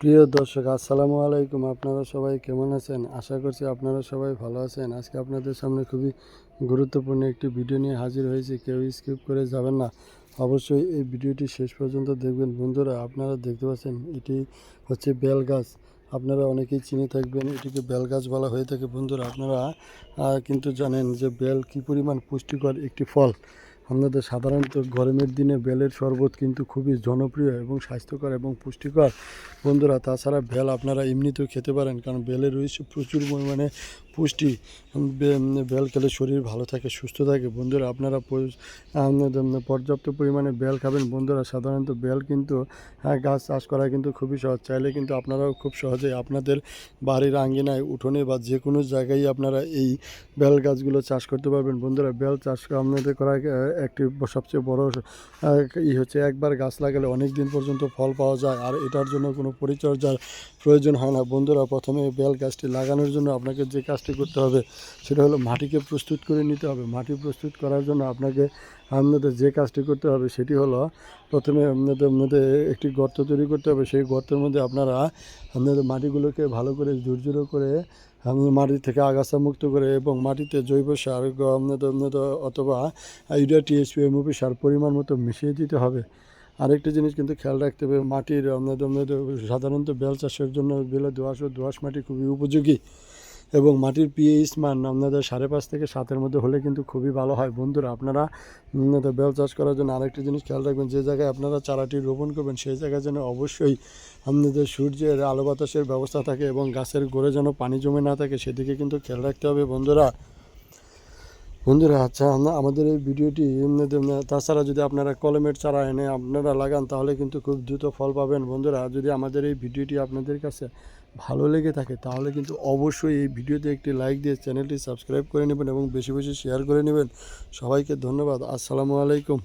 প্রিয় দর্শক, আসসালামু আলাইকুম। আপনারা সবাই কেমন আছেন? আশা করছি আপনারা সবাই ভালো আছেন। আজকে আপনাদের সামনে খুবই গুরুত্বপূর্ণ একটি ভিডিও নিয়ে হাজির হয়েছি। কেউ স্কিপ করে যাবেন না। অবশ্যই এই ভিডিওটি শেষ পর্যন্ত দেখবেন। বন্ধুরা, আপনারা দেখতে পাচ্ছেন, এটি হচ্ছে বেল গাছ। আপনারা অনেকেই চিনে থাকবেন, এটিকে বেল গাছ বলা হয়ে থাকে। বন্ধুরা, আপনারা কিন্তু জানেন যে বেল কি পরিমাণ পুষ্টিকর একটি ফল। আমাদের সাধারণত গরমের দিনে বেলের শরবত কিন্তু খুবই জনপ্রিয় এবং স্বাস্থ্যকর এবং পুষ্টিকর। বন্ধুরা, তাছাড়া বেল আপনারা এমনিতেও খেতে পারেন, কারণ বেলে রয়েছে প্রচুর পরিমাণে পুষ্টি বেল খেলে শরীর ভালো থাকে সুস্থ থাকে। বন্ধুরা আপনারা পর্যাপ্ত পরিমাণে বেল খাবেন। বন্ধুরা সাধারণত বেল কিন্তু আহ, গাছ চাষ করা কিন্তু খুবই সহজ। চাইলে কিন্তু আপনারাও খুব সহজেই আপনাদের বাড়ির আঙ্গিনায় উঠোনে বা যে কোনো জায়গায় আপনারা এই বেল গাছগুলো চাষ করতে পারবেন। বন্ধুরা বেল চাষ আপনাদের করা একটি সবচেয়ে বড় ই হচ্ছে একবার গাছ লাগালে অনেক দিন পর্যন্ত ফল পাওয়া যায় আর এটার জন্য কোনো পরিচর্যার প্রয়োজন হয় না। বন্ধুরা প্রথমে বেল গাছটি লাগানোর জন্য আপনাকে যে কাজটি করতে হবে, সেটা হলো মাটিকে প্রস্তুত করে নিতে হবে। মাটি প্রস্তুত করার জন্য আপনাকে আপনাদের যে কাজটি করতে হবে, সেটি হলো প্রথমে আপনাদের মধ্যে একটি গর্ত তৈরি করতে হবে। সেই গর্তের মধ্যে আপনারা আপনাদের মাটিগুলোকে ভালো করে ঝুরঝুরো করে মাটি থেকে আগাছা মুক্ত করে এবং মাটিতে জৈব সার অথবা ইউরিয়া টিএসপি এমওপি সার পরিমাণ মতো মিশিয়ে দিতে হবে। আরেকটি জিনিস কিন্তু খেয়াল রাখতে হবে, মাটির সাধারণত বেল চাষের জন্য বেলে দোআঁশ ও দোআঁশ মাটি খুবই উপযোগী। এবং মাটির পিএইচ মান আপনাদের সাড়ে পাঁচ থেকে সাতের মধ্যে হলে কিন্তু খুবই ভালো হয়। বন্ধুরা, আপনারা বেল চাষ করার জন্য আরেকটি জিনিস খেয়াল রাখবেন, যে জায়গায় আপনারা চারাটি রোপণ করবেন, সেই জায়গায় যেন অবশ্যই আপনাদের সূর্যের আলো বাতাসের ব্যবস্থা থাকে এবং গাছের গোড়ে যেন পানি জমে না থাকে, সেদিকে কিন্তু খেয়াল রাখতে হবে। বন্ধুরা বন্ধুরা আচ্ছা আমাদের এই ভিডিওটি তাছাড়া যদি আপনারা কলমের চারা এনে আপনারা লাগান, তাহলে কিন্তু খুব দ্রুত ফল পাবেন। বন্ধুরা, যদি আমাদের এই ভিডিওটি আপনাদের কাছে ভালো লেগে থাকে, তাহলে কিন্তু অবশ্যই এই ভিডিওতে একটি লাইক দিয়ে চ্যানেলটি সাবস্ক্রাইব করে নেবেন এবং বেশি বেশি শেয়ার করে নেবেন। সবাইকে ধন্যবাদ, আসসালামু আলাইকুম।